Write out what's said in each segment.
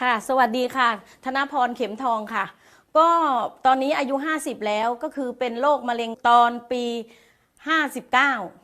ค่ะ สวัสดีค่ะ ธนพรเข็มทองค่ะ ก็ตอนนี้อายุ 50 แล้วก็คือเป็นโรคมะเร็งตอนปี 59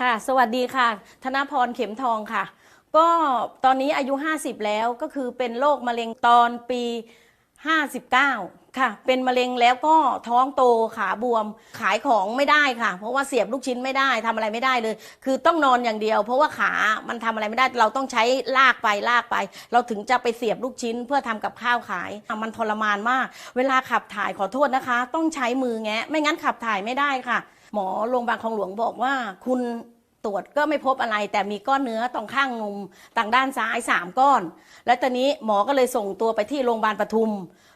ค่ะ สวัสดีค่ะ ธนพรเข็มทองค่ะ ก็ตอนนี้อายุ 50 แล้วก็คือเป็นโรคมะเร็งตอนปี 59 ค่ะ เป็นมะเร็งแล้วก็ท้องโตขาบวมขายของไม่ได้ค่ะ เพราะว่าเสียบลูกชิ้นไม่ได้ทำอะไรไม่ได้เลย คือต้องนอนอย่างเดียว เพราะว่าขามันทำอะไรไม่ได้ เราต้องใช้ลากไปลากไป เราถึงจะไปเสียบลูกชิ้นเพื่อทำกับข้าวขายอะมันทรมานมาก เวลาขับถ่ายขอโทษนะคะ ต้องใช้มือแงะไม่งั้นขับถ่ายไม่ได้ค่ะ หมอโรงพยาบาลคลองหลวงบอกว่า คุณตรวจก็ไม่พบอะไร แต่มีก้อนเนื้อตรงข้างนมทางด้านซ้ายสามก้อน แล้วตอนนี้หมอก็เลยส่งตัวไปที่โรงพยาบาลปทุม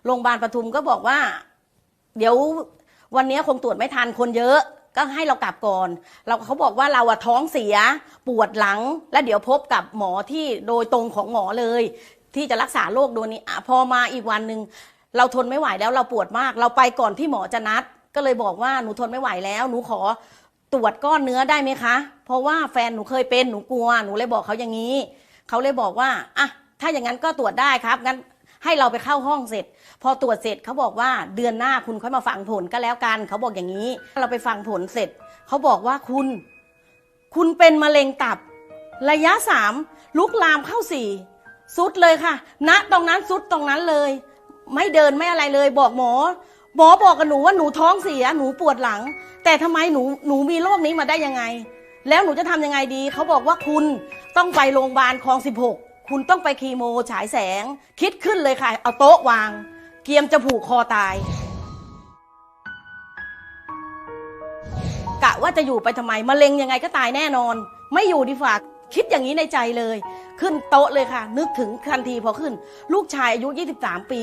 โรงพยาบาลปทุมก็บอกว่า เดี๋ยววันนี้คงตรวจไม่ทันคนเยอะก็ให้เรากลับก่อน เราเขาบอกว่าเราอะท้องเสียปวดหลัง แล้วเดี๋ยวพบกับหมอที่โดยตรงของหมอเลย ที่จะรักษาโรคโดนนี้พอมาอีกวันหนึ่งเราทนไม่ไหวแล้วเราปวดมาก เราไปก่อนที่หมอจะนัด ก็เลยบอกว่าหนูทนไม่ไหวแล้ว หนูขอตรวจก้อนเนื้อได้ไหมคะ เพราะว่าแฟนหนูเคยเป็นหนูกลัว หนูเลยบอกเขาอย่างนี้เขาเลยบอกว่าอะถ้าอย่างนั้นก็ตรวจได้ครับงั้นให้เราไปเข้าห้องเสร็จ พอตรวจเสร็จเขาบอกว่าเดือนหน้าคุณค่อยมาฟังผลก็แล้วกัน เขาบอกอย่างนี้ เราไปฟังผลเสร็จ เขาบอกว่าคุณ คุณเป็นมะเร็งตับ ระยะสามลุกลามเข้าสี่สุดเลยค่ะณตรงนั้นสุดตรงนั้นเลย ไม่เดินไม่อะไรเลย บอกหมอ หมอบอกกับหนูว่าหนูท้องเสียหนูปวดหลัง แต่ทำไมหนูหนูมีโรคนี้มาได้ยังไง แล้วหนูจะทำยังไงดีเขาบอกว่าคุณต้องไปโรงพยาบาลคลอง 16 คุณต้องไปคีโมฉายแสง คิดขึ้นเลยค่ะ เอาโต๊ะวาง เกียมจะผูกคอตาย กะว่าจะอยู่ไปทำไมมะเร็งยังไงก็ตายแน่นอน ไม่อยู่ดีฝ่าคิดอย่างนี้ในใจเลย ขึ้นโต๊ะเลยค่ะ นึกถึงทันทีพอขึ้น ลูกชายอายุ 23 ปี